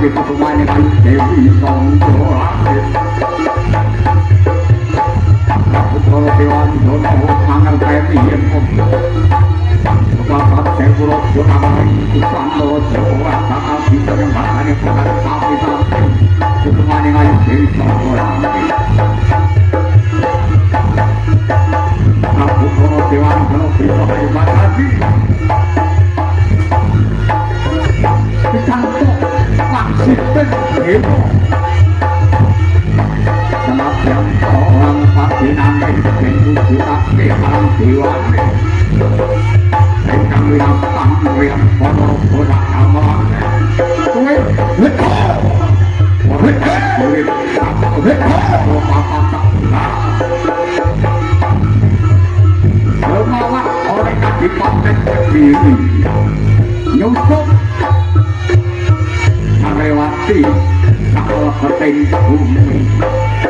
Ayo lagi ketumanya kan Dewi ngayu Dewi Songko tinh hiểu Sama yang orang pasti nandai Menu kita sekarang diwan Sengkang yang tangguh yang bodoh bodoh kamar Tunggu, lekoh Semalah orang kaki pantai sendiri Nyusuk ติดตาก็เป็นภูมิ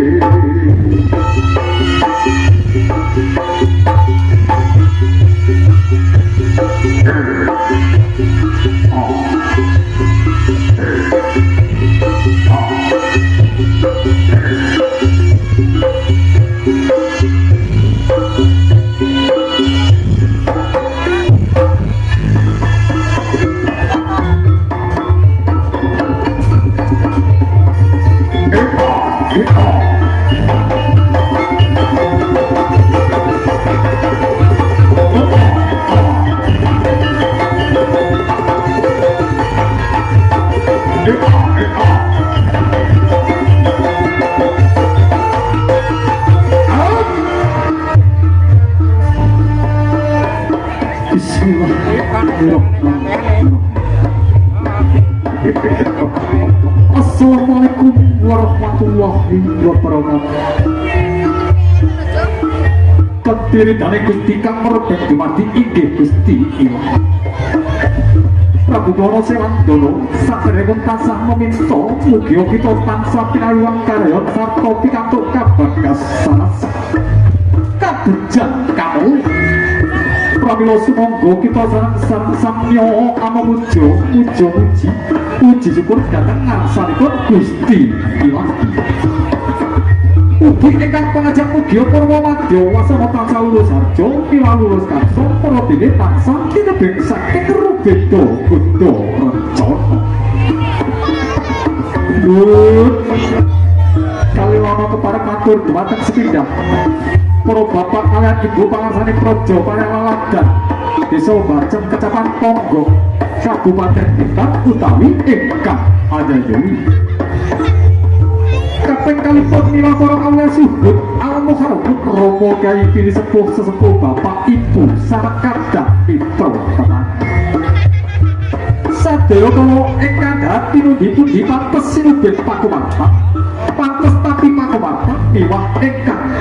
Assalamualaikum warahmatullahi wabarakatuh. Kediri dari Gusti Kang Merbet dumadi inggih Gusti Iwang. Prabu Gono Sewan Dono saderepun tansah meminta mugi kita tansah pinayuang karya sarta pikantuk kabagas sanas. Kabujang kamu pramila sumangga kita sareng samya amamuja muja muji puji syukur dhateng ngarsanipun Gusti Ilahi Ugi ingkang pengajak mugi Purwa Madya wasana tansah lulus harjo mila lulus karso para dene tansah tinebeng saking rubeda kuda rencana. Lut Kaliwana keparek matur dumateng sepindah para bapak kalian ibu pangarsane projo panelaladan desa Bacem kecapan Tonggo Kabupaten Bintan utawi ingkang Ajayawi kaping kalipun mila para kawula suhud almu haruput romo kiai pilih sepuh sesepuh bapak ibu sarkada pitra tenang sadaya kala ingkang dadi pundi-pundi pantes sinubit pakumarta pantes tapi pakumarta miwah ingkang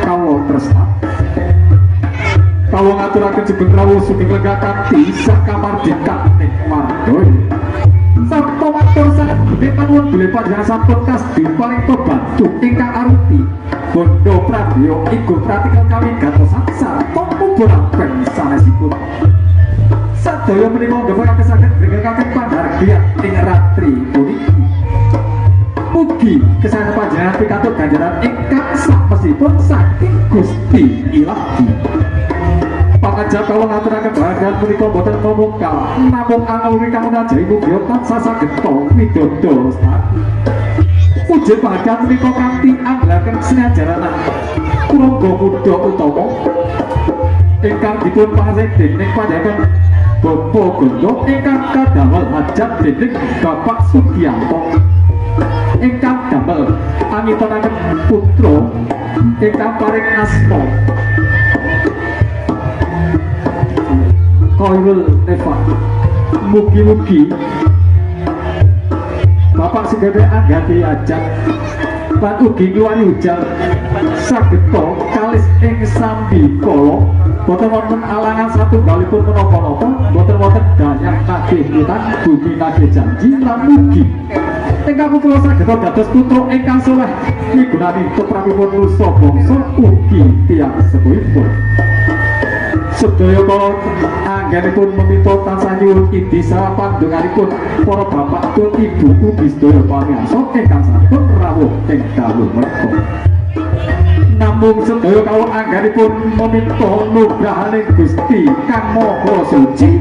tresna kawula ngaturaken jebeng rawuh sugeng lega kanthi sakamardika ing mardoyo Sabto matur sangat gede panuwun bilih panjenengan sampun kasdi paring tobantu ingkang arupi. Bondo Prabowo Igo Pratikel kami gatosan sarta muboraken sanesipun. Sadaya menika nggepekaken saged ngregekaken pandhargyan ing ratri puniki Mugi kesanan panjenengan pikantuk ganjaran ingkang sakmesipun saking Gusti Ilahi. Pangajak kalau ngaturaken bahagian punika boten memungkal namung angel ingkang najahi mugi tansah saged widodo Puji bahagian punika kanthi anglaken sinajaranan kurangga muda utama. Ingkang dipun pangasih dening panjenengan Bapak Gondo ingkang kadamel hajat dening Bapak Sugiyanto ingkang damel. Angitonaken putra ingkang paring asma Koirul Neva Mugi-mugi. Bapak Sugede Anggati Ajak. Lan ugi keluari hujan. Sageta kalis ing sambi kolo Boten wonten alangan satu balipun menapa-napa. Boten wonten danyak nagih hutan Bumi nagih janji lan mugi Ingkang kula sageta dados putra ingkang soleh. Migunani putrapipun nusa bangsa ugi tiyang sepuhipun. Sedaya kala anggenipun meminta tansah nyuwun salah pandonganipun para bapak tur ibu ugi sedaya pamiarsa ingkang sampun rawuh ing dawuh menika namung sedaya kawula anggenipun meminta nugrahaning Gusti Kang Maha Suci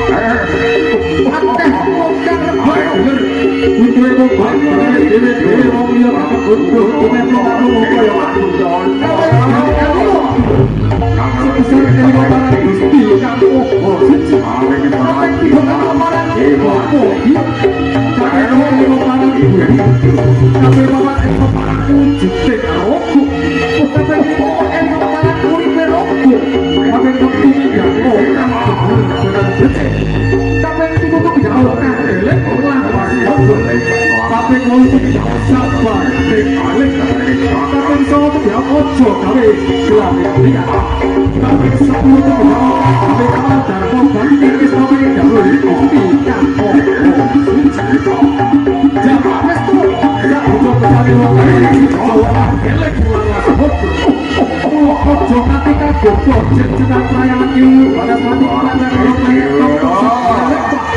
Dek roku Jangan tinggal bobot, jangan sayang, pada saat ini pada saat ini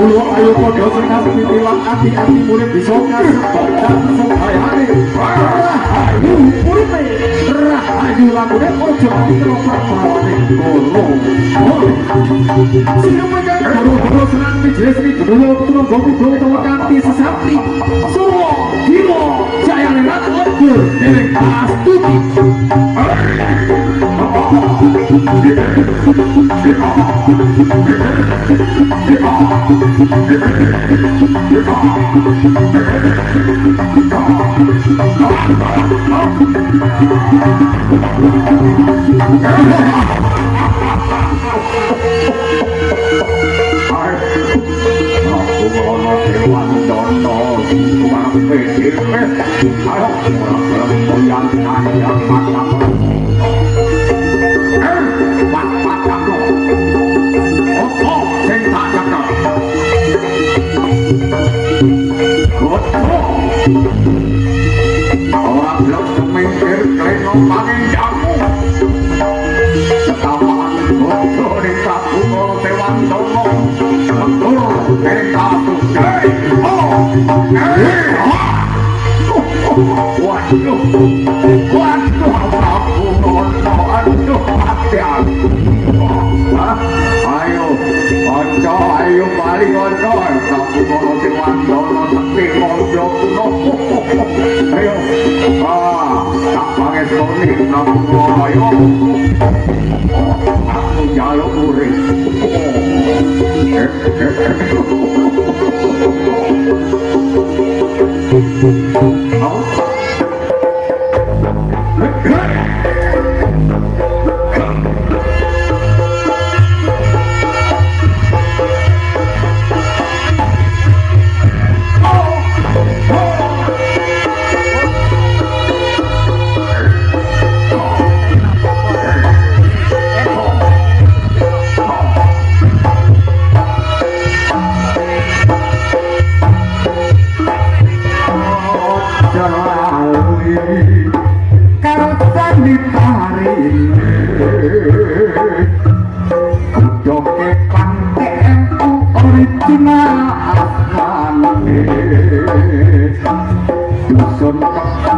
Ulo ayo podo senang pitilang ati-ati murid bisa kasebak dan sebayane Rahayu uripe Rahayu lagune ojo ati terobak melawane golo Sino pegang goro-goro senang pijes ni goro turun gomu goro utawa kanti sesati Surwo, Dimo, jaya lewat lebur Dewi Astuti Aku Kandang matang Ayo Karo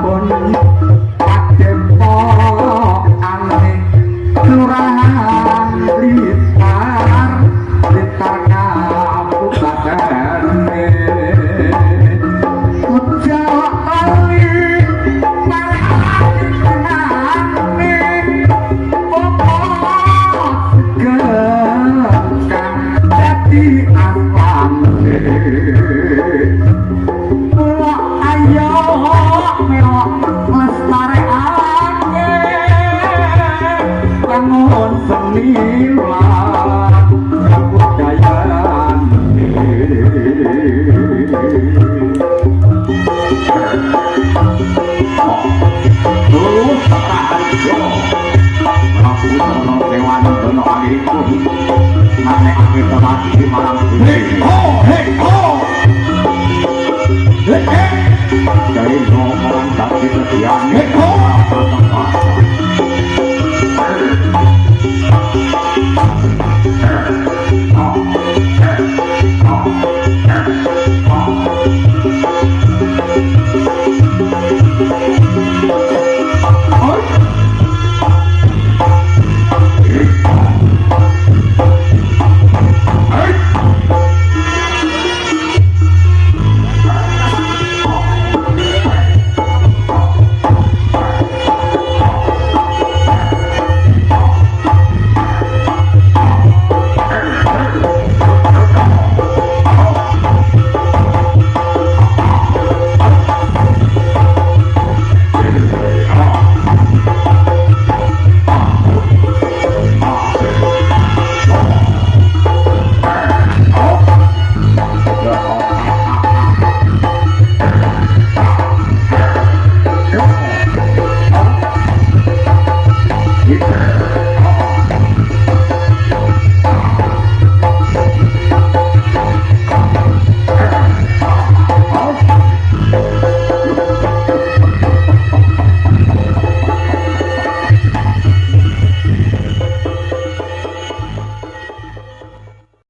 বন্ধু Hei hei Jadi ngomong tapi kesian Hei ho